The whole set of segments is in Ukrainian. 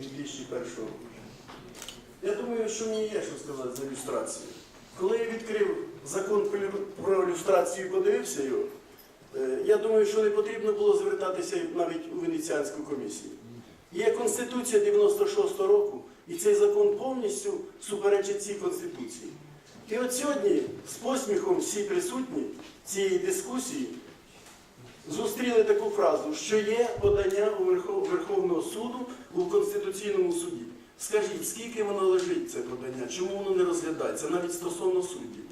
2001 року. Я думаю, що мені є що сказати за ілюстрацію. Коли я відкрив закон про ілюстрацію і подивився його, е, я думаю, що не потрібно було звертатися навіть у Венеціанську комісію. Є Конституція 96-го року, і цей закон повністю суперечить цій Конституції. І от сьогодні з посміхом всі присутні цієї дискусії зустріли таку фразу, що є подання у Верхов- Верховного суду у Конституційному суді. Скажіть, скільки воно лежить, це подання, чому воно не розглядається, навіть стосовно суддів?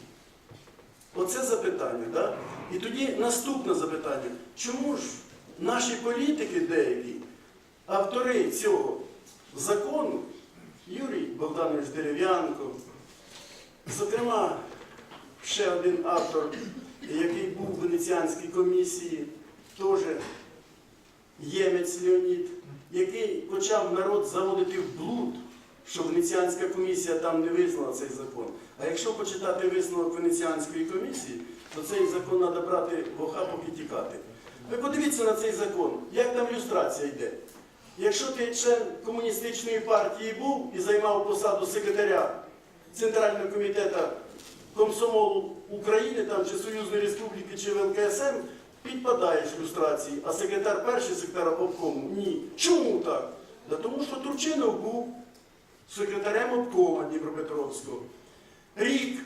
Оце запитання, да? І тоді наступне запитання. Чому ж наші політики деякі, автори цього закону, Юрій Богданович Дерев'янко, зокрема, ще один автор, який був в Венеціанській комісії, теж Ємець Леонід, який почав народ заводити в блуд, що Венеціанська комісія там не визнала цей закон. А якщо почитати висновок Венеціанської комісії, то цей закон треба брати в охапок і тікати. Ви подивіться на цей закон, як там люстрація йде. Якщо ти член комуністичної партії був і займав посаду секретаря Центрального комітету комсомолу України там, чи Союзної Республіки, чи ВЛКСМ, підпадаєш люстрації, а секретар перший секретар обкому ні. Чому так? Да тому що Турчинов був секретарем обкома Дніпропетровського. Рік.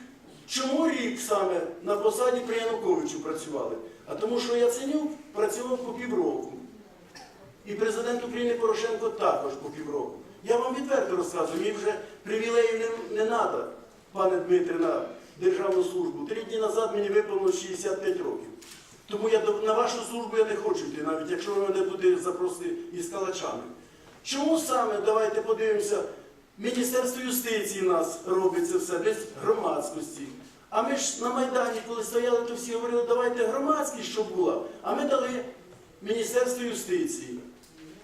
Чому рік саме на посаді при Януковичу працювали? А тому що Яценюк працював по півроку. І президент України Порошенко також по півроку. Я вам відверто розказую, мені вже привілеїв не, не треба, пане Дмитре, на державну службу. Три дні назад мені виповнилось 65 років. Тому я на вашу службу я не хочу йти, навіть якщо ви мене будете запросити із калачами. Чому саме, давайте подивимося, Міністерство юстиції нас робить це все без громадськості. А ми ж на Майдані, коли стояли, то всі говорили, давайте громадськість, щоб була. А ми дали Міністерство юстиції.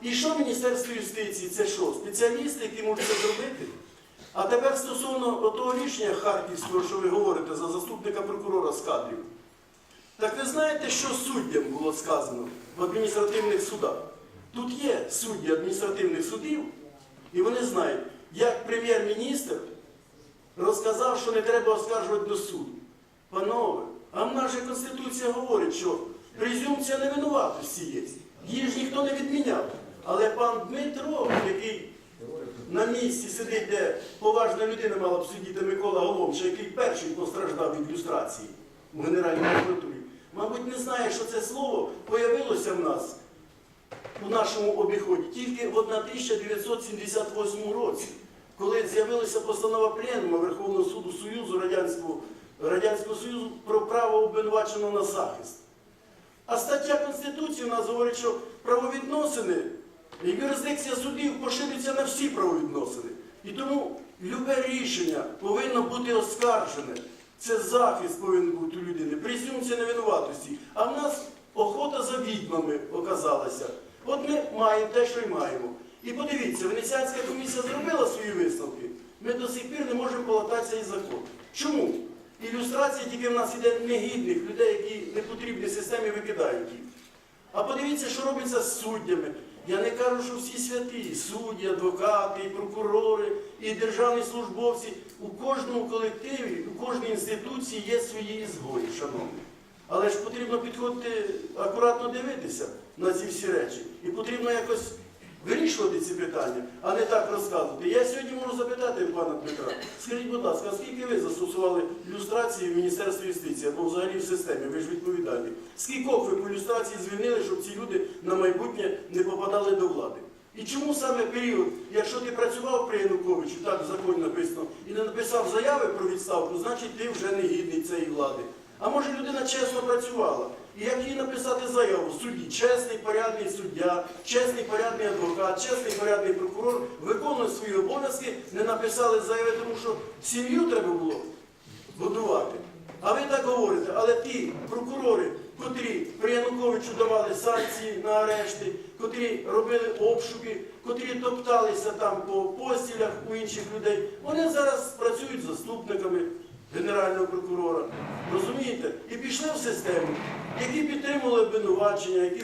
І що Міністерство юстиції? Це що? Спеціалісти, які можуть це зробити? А тепер стосовно того рішення Харківського, що ви говорите, за заступника прокурора з кадрів. Так ви знаєте, що суддям було сказано в адміністративних судах? Тут є судді адміністративних судів, і вони знають, як прем'єр-міністр розказав, що не треба оскаржувати до суду. Панове, а в нас же Конституція говорить, що презюмпція невинуватості є. Її ж ніхто не відміняв. Але пан Дмитро, який на місці сидить, де поважна людина мала б сидіти Микола Голомша, який перший постраждав від люстрації у Генеральній прокуратурі, мабуть, не знає, що це слово появилося в нас у нашому обіході тільки в 1978 році, коли з'явилася постанова Пленума Верховного суду Союзу Радянського, Радянського Союзу про право обвинуваченого на захист. А стаття Конституції у нас говорить, що правовідносини і юрисдикція судів поширюється на всі правовідносини. І тому любе рішення повинно бути оскаржене. Це захист повинен бути у людини, презюмція невинуватості. А в нас охота за відьмами оказалася. От ми маємо те, що й маємо. І подивіться, Венеціанська комісія зробила свої висновки. Ми до сих пір не можемо полататися і закон. Чому? Ілюстрація тільки в нас іде негідних людей, які не потрібні системі викидають їх. А подивіться, що робиться з суддями. Я не кажу, що всі святі, судді, адвокати, і прокурори, і державні службовці. У кожному колективі, у кожній інституції є свої ізгої, шановні. Але ж потрібно підходити, акуратно дивитися на ці всі речі. І потрібно якось вирішувати ці питання, а не так розказувати. Я сьогодні можу запитати пана Дмитра, скажіть, будь ласка, скільки ви застосували люстрації в Міністерстві юстиції або взагалі в системі? Ви ж відповідальні. Скількох ви по люстрації звільнили, щоб ці люди на майбутнє не попадали до влади? І чому саме період, якщо ти працював при Януковичу, так в законі написано, і не написав заяви про відставку, значить ти вже не гідний цієї влади. А може людина чесно працювала. І як їй написати заяву в суді? Чесний, порядний суддя, чесний, порядний адвокат, чесний, порядний прокурор виконує свої обов'язки, не написали заяви, тому що сім'ю треба було годувати. А ви так говорите, але ті прокурори, котрі при Януковичу давали санкції на арешти, котрі робили обшуки, котрі топталися там по постілях у інших людей, вони зараз працюють заступниками Генерального прокурора. Розумієте? І пішли в систему, які підтримували обвинувачення, які